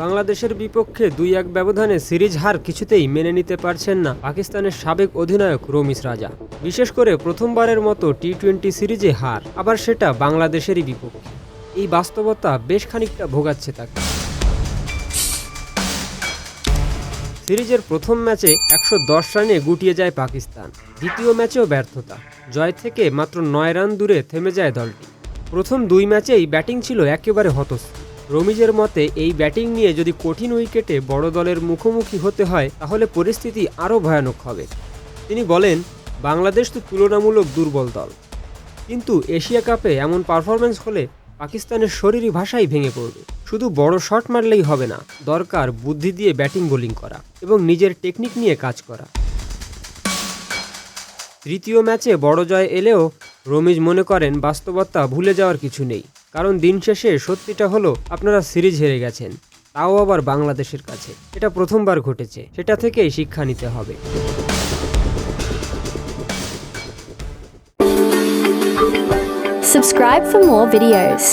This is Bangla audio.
বাংলাদেশের বিপক্ষে দুই এক ব্যবধানে সিরিজ হার কিছুতেই মেনে নিতে পারছেন না পাকিস্তানের সাবেক অধিনায়ক রমিজ রাজা। বিশেষ করে প্রথমবারের মতো টি টোয়েন্টি সিরিজে হার, আবার সেটা বাংলাদেশেরই বিপক্ষে। এই বাস্তবতা বেশ খানিকটা ভোগাচ্ছে তাকে। সিরিজের প্রথম ম্যাচে একশো দশ রানে গুটিয়ে যায় পাকিস্তান। দ্বিতীয় ম্যাচেও ব্যর্থতা। জয় থেকে মাত্র নয় রান দূরে থেমে যায় দলটি। প্রথম দুই ম্যাচেই ব্যাটিং ছিল একেবারে হতস্থ। রমিজের মতে, এই ব্যাটিং নিয়ে যদি কঠিন উইকেটে বড় দলের মুখোমুখি হতে হয়, তাহলে পরিস্থিতি আরও ভয়ানক হবে। তিনি বলেন, বাংলাদেশ তো তুলনামূলক দুর্বল দল। কিন্তু এশিয়া কাপে এমন পারফরমেন্স হলে পাকিস্তানের শরীরী ভাষাই ভেঙে পড়বে। শুধু বড় শট মারলেই হবে না, দরকার বুদ্ধি দিয়ে ব্যাটিং বোলিং করা এবং নিজের টেকনিক নিয়ে কাজ করা। তৃতীয় ম্যাচে বড় জয় এলেও রমিজ মনে করেন, বাস্তবতা ভুলে যাওয়ার কিছু নেই। কারণ দিন শেষে সত্যিটা হলো আপনারা সিরিজ হেরে গেছেন, তাও আবার বাংলাদেশের কাছে এটা প্রথমবার ঘটেছে, সেটা থেকেই শিক্ষা নিতে হবে Subscribe for more videos.